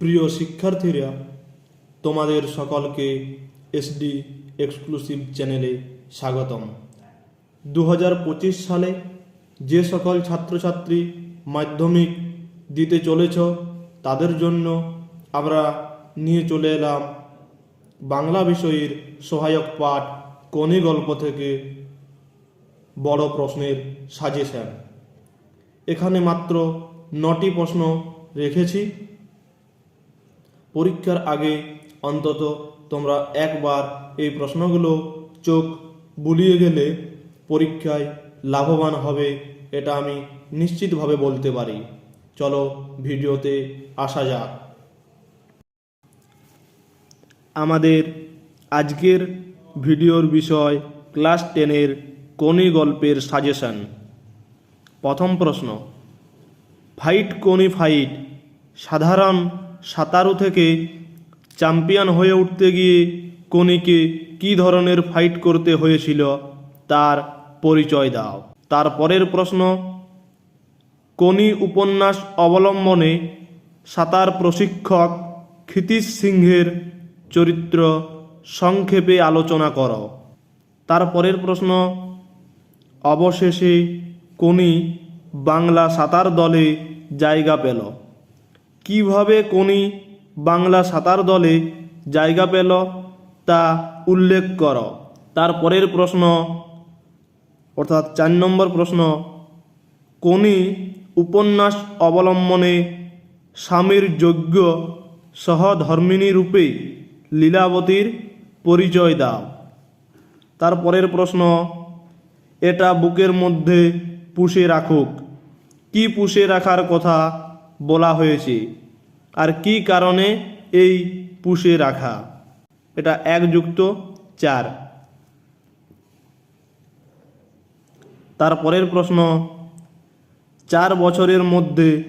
প্রিয় শিক্ষার্থীরা, তোমাদের সকলকে এসডি এক্সক্লুসিভ চ্যানেলে স্বাগতম। দু পঁচিশ সালে যে সকল ছাত্রছাত্রী মাধ্যমিক দিতে চলেছ, তাদের জন্য আমরা নিয়ে চলে এলাম বাংলা বিষয়ের সহায়ক পাঠ কোনি গল্প থেকে বড় প্রশ্নের সাজেশন। এখানে মাত্র নটি প্রশ্ন রেখেছি। পরীক্ষার আগে অন্তত তোমরা একবার এই প্রশ্নগুলো চোখ বুলিয়ে গেলে পরীক্ষায় লাভবান হবে, এটা আমি নিশ্চিতভাবে বলতে পারি। চলো ভিডিওতে আসা যাক। আমাদের আজকের ভিডিওর বিষয় ক্লাস টেনের কোনি গল্পের সাজেশন। প্রথম প্রশ্ন, ফাইট কোনি ফাইট সাধারণ সাঁতারু থেকে চ্যাম্পিয়ন হয়ে উঠতে গিয়ে কোনিকে কী ধরনের ফাইট করতে হয়েছিল তার পরিচয় দাও। তারপরের প্রশ্ন কোনি উপন্যাস অবলম্বনে সাঁতার প্রশিক্ষক ক্ষিতীশ সিংহের চরিত্র সংক্ষেপে আলোচনা করো। তারপরের প্রশ্ন, অবশেষে কোনি বাংলা সাঁতার দলে জায়গা পেল। কীভাবে কোনি বাংলা সাঁতার দলে জায়গা পেল তা উল্লেখ করো। তারপরের প্রশ্ন, অর্থাৎ চার নম্বর প্রশ্ন, কোনি উপন্যাস অবলম্বনে স্বামীর যোগ্য সহধর্মিণী রূপে লীলাবতীর পরিচয় দাও। তারপরের প্রশ্ন, এটা বুকের মধ্যে পুষে রাখুক। কি পুষে রাখার কথা বলা হয়েছে। আর কি কারণে এই পুষে রাখা? এটা এক যুক্ত চার। তারপরের প্রশ্ন, চার বছরের মধ্যে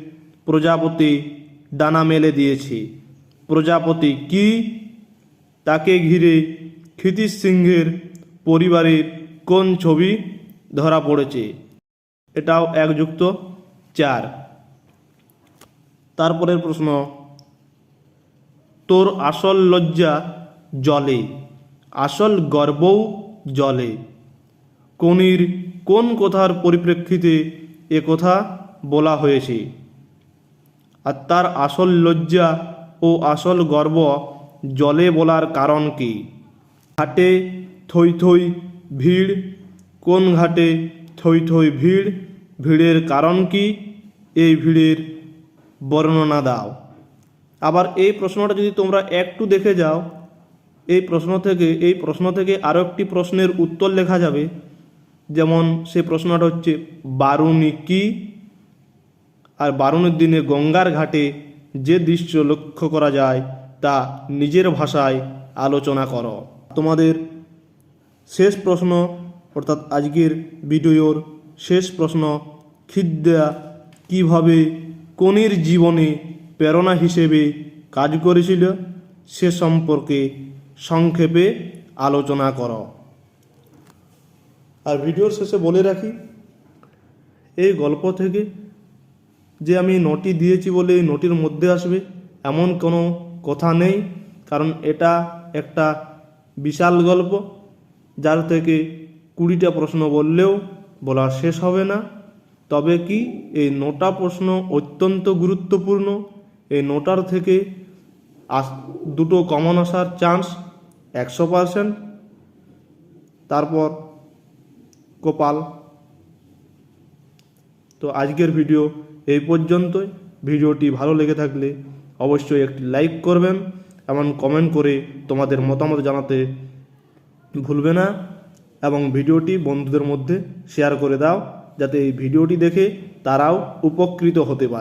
প্রজাপতি ডানা মেলে দিয়েছে। প্রজাপতি কি? তাকে ঘিরে ক্ষিতীশ সিংহের পরিবারের কোন ছবি ধরা পড়েছে? এটাও একযুক্ত চার। তারপরের প্রশ্ন, তোর আসল লজ্জা জলে, আসল গর্বও জলে। কোনির কোন কথার পরিপ্রেক্ষিতে এ কথা বলা হয়েছে? আর তার আসল লজ্জা ও আসল গর্ব জলে বলার কারণ কি? ঘাটে থই থই ভিড়, কোন ঘাটে থই থই ভিড়, ভিড়ের কারণ কি? এই ভিড়ের বর্ণনা দাও। আবার এই প্রশ্নটা যদি তোমরা একটু দেখে যাও, এই প্রশ্ন থেকে, এই প্রশ্ন থেকে আরও একটি প্রশ্নের উত্তর লেখা যাবে। যেমন সে প্রশ্নটা হচ্ছে, বারুণী কি? আর বারুণীর দিনে গঙ্গার ঘাটে যে দৃশ্য লক্ষ্য করা যায়, তা নিজের ভাষায় আলোচনা করো। তোমাদের শেষ প্রশ্ন, অর্থাৎ আজকের ভিডিওর শেষ প্রশ্ন খিদ্দা কীভাবে কোনির জীবনে প্রেরণা হিসেবে কাজ করেছিল, সে সম্পর্কে সংক্ষেপে আলোচনা করো। আর ভিডিওর শেষে বলে রাখি, এই গল্প থেকে যে আমি নটি দিয়েছি বলে এই নটির মধ্যে আসবে এমন কোনো কথা নেই, কারণ এটা একটা বিশাল গল্প, যার থেকে কুড়িটা প্রশ্ন বললেও বলা শেষ হবে না। তবে কি এই নোটা প্রশ্ন অত্যন্ত গুরুত্বপূর্ণ? এই নোটার থেকে আস দুটো কমন আসার চান্স একশো পারসেন্ট তারপর কপাল। তো আজকের ভিডিও এই পর্যন্তই। ভিডিওটি ভালো লেগে থাকলে অবশ্যই একটি লাইক করবেন এবং কমেন্ট করে তোমাদের মতামত জানাতে ভুলবে না। এবং ভিডিওটি বন্ধুদের মধ্যে শেয়ার করে দাও। যাতে এই ভিডিওটি দেখে তারাও উপকৃত হতে পারে।